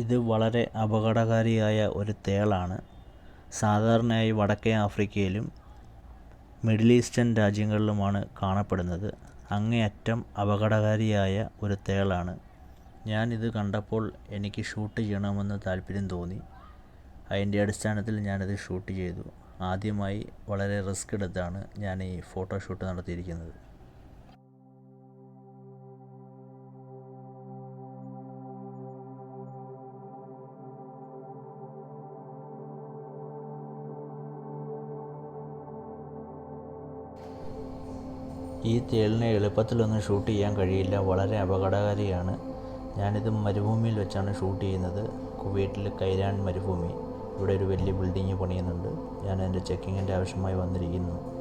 ഇത് വളരെ അപകടകാരിയായ ഒരു തേളാണ്. സാധാരണയായി വടക്കേ ആഫ്രിക്കയിലും മിഡിൽ ഈസ്റ്റേൺ രാജ്യങ്ങളിലുമാണ് കാണപ്പെടുന്നത്. അങ്ങേയറ്റം അപകടകാരിയായ ഒരു തേളാണ്. ഞാൻ ഇത് കണ്ടപ്പോൾ എനിക്ക് ഷൂട്ട് ചെയ്യണമെന്ന് താല്പര്യം തോന്നി. അതിന്റെ അടിസ്ഥാനത്തിൽ ഞാനത് ഷൂട്ട് ചെയ്തു. ആദ്യമായി വളരെ റിസ്ക് എടുത്താണ് ഞാൻ ഈ ഫോട്ടോ ഷൂട്ട് നടത്തിയിരിക്കുന്നത്. ഈ തേളിനെ എളുപ്പത്തിലൊന്നും ഷൂട്ട് ചെയ്യാൻ കഴിയില്ല. വളരെ അപകടകാരിയാണ്. ഞാനിത് മരുഭൂമിയിൽ വെച്ചാണ് ഷൂട്ട് ചെയ്യുന്നത്. കുവൈറ്റിൽ കൈരാൻ മരുഭൂമി. ഇവിടെ ഒരു വലിയ ബിൽഡിങ് പണിയുന്നുണ്ട്. ഞാൻ എന്റെ ചെക്കിങ്ങിന്റെ ആവശ്യമായി വന്നിരിക്കുന്നു.